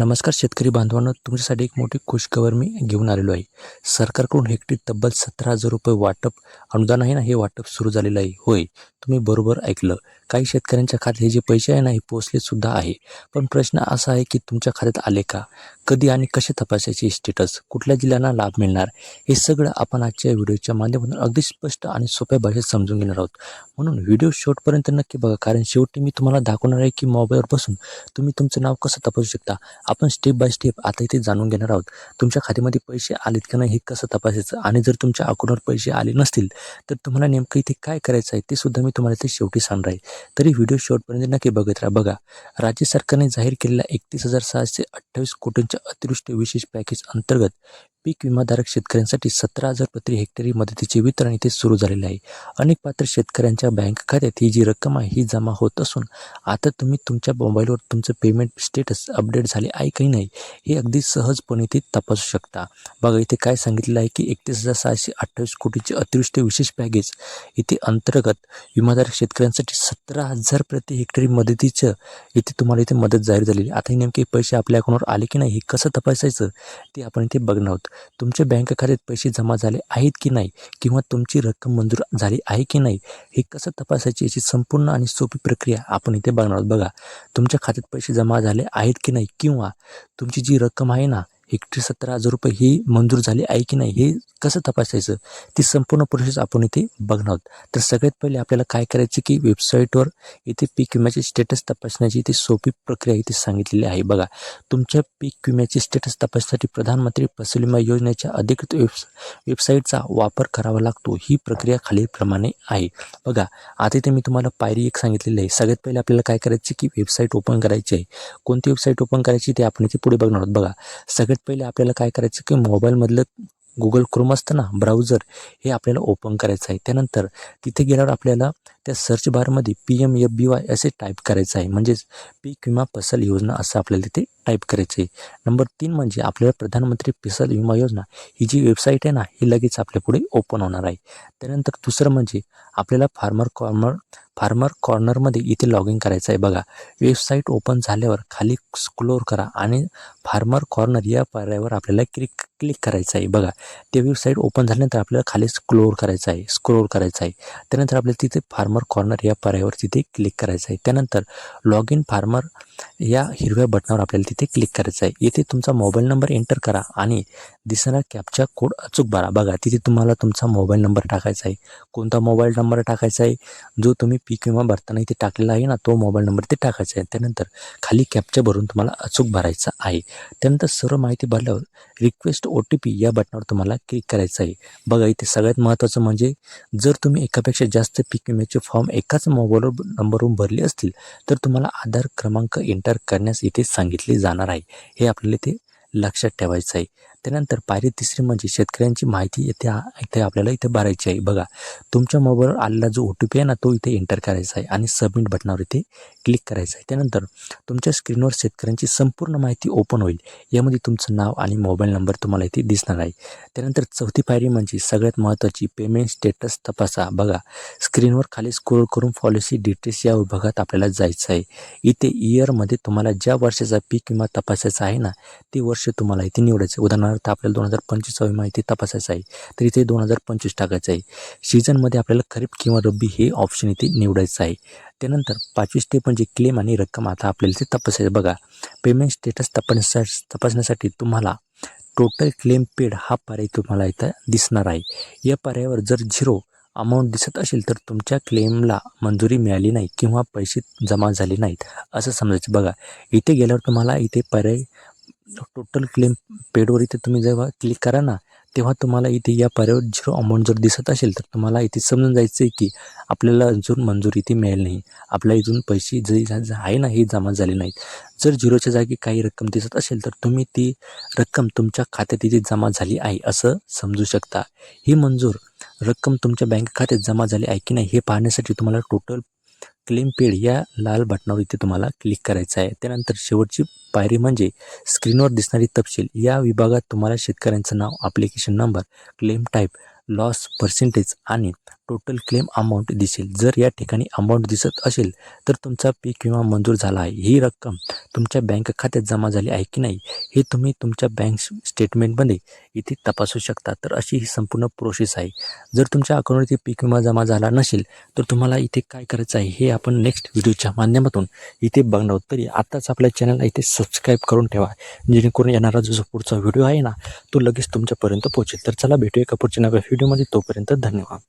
नमस्कार शेतकरी बांधवांनो तुमच्यासाठी एक मोठी खुशखबर मी घेऊन आलेलो आहे. सरकारकडून हेक्टरी तब्बल सतरा हजार रुपये वाटप अनुदान आहे ना हे वाटप सुरू झालेलं आहे. होय तुम्ही बरोबर ऐकलं. काही शेतकऱ्यांच्या खात्यात हे जे पैसे आहे ना हे पोचले सुद्धा आहे. पण प्रश्न असा आहे की तुमच्या खात्यात आले का? कधी आणि कसे तपासायचे स्टेटस कुठल्या जिल्ह्यांना लाभ मिळणार हे सगळं आपण आजच्या व्हिडिओच्या माध्यमातून अगदी स्पष्ट आणि सोप्या भाषेत समजून घेणार आहोत. म्हणून व्हिडिओ शेवटपर्यंत नक्की बघा कारण शेवटी मी तुम्हाला दाखवणार आहे की मोबाईलवर बसून तुम्ही तुमचं नाव कसं तपासू शकता आपण स्टेप बाय स्टेप आता इथे जाणून घेणार आहोत. तुमच्या खात्यामध्ये पैसे आलेत का नाही हे कसं तपासायचं आणि जर तुमच्या अकाउंटवर पैसे आले नसतील तर तुम्हाला नेमकं इथे काय करायचं आहे ते सुद्धा मी तुम्हाला इथे शेवटी सांगणार आहे. तरी व्हिडिओ शेवटपर्यंत नक्की बघत राहा. बघा राज्य सरकारने जाहीर केलेल्या एकतीस हजार सहाशे अठ्ठावीस कोटींच्या अतिवृष्टी विशेष पॅकेज अंतर्गत पीक विमाधारक शेतकऱ्यांसाठी सतरा हजार प्रति हेक्टरी मदतीचे वितरण इथे सुरू झालेले आहे. अनेक पात्र शेतकऱ्यांच्या बँक खात्यात ही जी रक्कम आहे ही जमा होत असून आता तुम्ही तुमच्या मोबाईलवर तुमचं पेमेंट स्टेटस अपडेट झाले आहे की नाही हे अगदी सहजपणे ते तपासू शकता. बघा इथे काय सांगितलेलं आहे की एकतीस हजार सहाशे अठ्ठावीस कोटीचे अतिवृष्टी विशेष पॅकेज इथे अंतर्गत विमाधारक शेतकऱ्यांसाठी सतरा हजार प्रति हेक्टरी मदतीचं इथे तुम्हाला इथे मदत जाहीर झालेली आहे. आता हे नेमके पैसे आपल्या अकाउंटवर आले की नाही हे कसं तपासायचं ते आपण इथे बघणार आहोत. तुमच्या बँक खात्यात पैसे जमा झाले आहेत की नाही? किंवा तुमची रक्कम मंजूर झाली आहे की नाही? हे कसं तपासायची याची संपूर्ण आणि सोपी प्रक्रिया आपण इथे बघणार आहोत. बघा तुमच्या खात्यात पैसे जमा झाले आहेत की नाही? किंवा तुमची जी रक्कम आहे ना हेक्टरी सत्तर हजार रुपये ही मंजूर झाली आहे की नाही हे कसं तपासायचं? ती संपूर्ण प्रोसेस आपण इथे बघणार आहोत. तर सगळ्यात पहिले आपल्याला काय करायचं की वेबसाईटवर इथे पीक विम्याचे स्टेटस तपासण्याची इथे सोपी प्रक्रिया इथे सांगितलेली आहे. बघा तुमच्या पीक विम्याचे स्टेटस तपासण्यासाठी प्रधानमंत्री फसल विमा योजनेच्या अधिकृत वेब्स वेबसाईटचा वापर करावा लागतो. ही प्रक्रिया खालीलप्रमाणे आहे. बघा आता इथे मी तुम्हाला पायरी एक सांगितलेली आहे. सगळ्यात पहिले आपल्याला काय करायचं की वेबसाईट ओपन करायची आहे. कोणती वेबसाईट ओपन करायची ते आपण इथे पुढे बघणार आहोत. बघा सगळ्यात पहिले आपल्याला काय करायचं की मोबाईलमधलं गुगल क्रोम असतं ना ब्राउझर हे आपल्याला ओपन करायचं आहे. त्यानंतर तिथे गेल्यावर आपल्याला त्या सर्च बारमध्ये P M F B Y असे टाईप करायचं आहे. म्हणजेच पीक विमा फसल योजना असं आपल्याला तिथे टाईप करायचं आहे नंबर तीन म्हणजे आपल्याला प्रधानमंत्री फसल विमा योजना ही जी वेबसाईट आहे ना ही लगेच आपल्या पुढे ओपन होणार आहे. त्यानंतर दुसरं म्हणजे आपल्याला फार्मर कॉर्नर फार्मर कॉर्नरमध्ये इथे लॉग इन करायचं आहे. बघा वेबसाईट ओपन झाल्यावर खाली स्क्लोर करा आणि फार्मर कॉर्नर या पर्यायावर आपल्याला क्लिक क्लिक करायचं आहे. बघा ते वेबसाईट ओपन झाल्यानंतर आपल्याला खाली स्क्लोर करायचं आहे स्क्रोल करायचं आहे. त्यानंतर आपल्याला तिथे फार्मर कॉर्नर या पर्यायावर तिथे क्लिक करायचं आहे. त्यानंतर लॉग इन फार्मर या हिरव्या बटनावर आपल्याला तिथे क्लिक करायचं आहे. येथे तुमचा मोबाईल नंबर एंटर करा आणि दिसणारा कॅपचा कोड अचूक भरा. बघा तिथे तुम्हाला तुमचा मोबाईल नंबर टाकायचा आहे. कोणता मोबाईल नंबर टाकायचा आहे? जो तुम्ही पीक विमा भरताना इथे टाकलेला आहे ना तो मोबाईल नंबर ते टाकायचा आहे. त्यानंतर खाली कॅपचा भरून तुम्हाला अचूक भरायचा आहे. त्यानंतर सर्व माहिती भरल्यावर रिक्वेस्ट ओ टी पी या बटनावर तुम्हाला क्लिक करायचं आहे. बघा इथे सगळ्यात महत्त्वाचं म्हणजे जर तुम्ही एकापेक्षा जास्त पीक विम्याचे फॉर्म एकाच मोबाईलवर नंबरवरून भरले असतील तर तुम्हाला आधार क्रमांक एंटर करण्यास इथे सांगितले जाणार आहे. हे आपल्याला इथे लक्षात ठेवायचं आहे. त्यानंतर पायरी तिसरी म्हणजे शेतकऱ्यांची माहिती इथे इथे आपल्याला इथे भरायची आहे. बघा तुमच्या मोबाईलवर आलेला जो ओ टी पी आहे ना तो इथे एंटर करायचा आहे आणि सबमिट बटनावर इथे क्लिक करायचं आहे. त्यानंतर तुमच्या स्क्रीनवर शेतकऱ्यांची संपूर्ण माहिती ओपन होईल. यामध्ये तुमचं नाव आणि मोबाईल नंबर तुम्हाला इथे दिसणार आहे. त्यानंतर चौथी पायरी म्हणजे सगळ्यात महत्त्वाची पेमेंट स्टेटस तपासा. बघा स्क्रीनवर खाली स्क्रोल करून पॉलिसी डिटेल्स या विभागात आपल्याला जायचं आहे. इथे इयरमध्ये तुम्हाला ज्या वर्षाचा पीक विमा तपासायचा आहे ना ते वर्ष तुम्हाला इथे निवडायचं उदाहरणार्थ आपल्याला दोन हजार पंचवीसावी माहिती इथे आहे. तर इथे दोन हजार पंचवीस टाकायचं आहे. सीझनमध्ये आपल्याला खरीप किंवा रब्बी हे ऑप्शन इथे निवडायचं आहे. त्यानंतर पाचवी स्टेप म्हणजे क्लेम आणि रक्कम आता आपल्याला इथे तपासायचं बघा पेमेंट स्टेटस तपासण्यासाठी तपासण्यासाठी तुम्हाला टोटल क्लेम पेड हा पर्याय तुम्हाला इथं दिसणार आहे. या पर्यायावर जर झिरो अमाऊंट दिसत असेल तर तुमच्या क्लेमला मंजुरी मिळाली नाही किंवा पैसे जमा झाले नाहीत. असं समजायचं. बघा इथे गेल्यावर तुम्हाला इथे पर्याय टोटल क्लेम पेडवर इथे तुम्ही जेव्हा क्लिक करा ना तेव्हा तुम्हाला इथे या पर्यावर झिरो अमाऊंट जर दिसत असेल तर तुम्हाला इथे समजून जायचं आहे की आपल्याला अजून मंजुरी इथे मिळेल नाही. आपल्या इथून पैसे जे जे आहे ना हे जमा झाले नाहीत. जर झिरोच्या जागी काही रक्कम दिसत असेल तर तुम्ही ती रक्कम तुमच्या खात्यात इथे जमा झाली आहे असं समजू शकता. ही मंजूर रक्कम तुमच्या बँक खात्यात जमा झाली आहे की नाही हे पाहण्यासाठी तुम्हाला टोटल क्लेम पेड या लाल बटनावर इथे तुम्हाला क्लिक करायचं आहे. त्यानंतर शेवटची पायरी म्हणजे स्क्रीनवर दिसणारी तपशील. या विभागात तुम्हाला शेतकऱ्यांचं नाव application number claim type loss percentage आणि टोटल क्लेम अमाऊंट दिसेल. जर या ठिकाणी अमाऊंट दिसत असेल तर तुमचा पीक विमा मंजूर झाला आहे. ही रक्कम तुमच्या बँक खात्यात जमा झाली आहे की नाही हे तुम्ही तुमच्या बँक स्टेटमेंटमध्ये इथे तपासू शकता. तर अशी ही संपूर्ण प्रोसेस आहे. जर तुमच्या अकाउंटवरती पीक विमा जमा झाला नसेल तर तुम्हाला इथे काय करायचं आहे हे आपण नेक्स्ट व्हिडिओच्या माध्यमातून इथे बघणार आहोत. तरी आत्ताच आपल्या चॅनलला इथे सबस्क्राईब करून ठेवा. जेणेकरून येणारा जो पुढचा व्हिडिओ आहे ना तो लगेच तुमच्यापर्यंत पोहोचेल. तर चला भेटूया कपूरच्या पुढच्या नव्या व्हिडिओमध्ये तोपर्यंत धन्यवाद.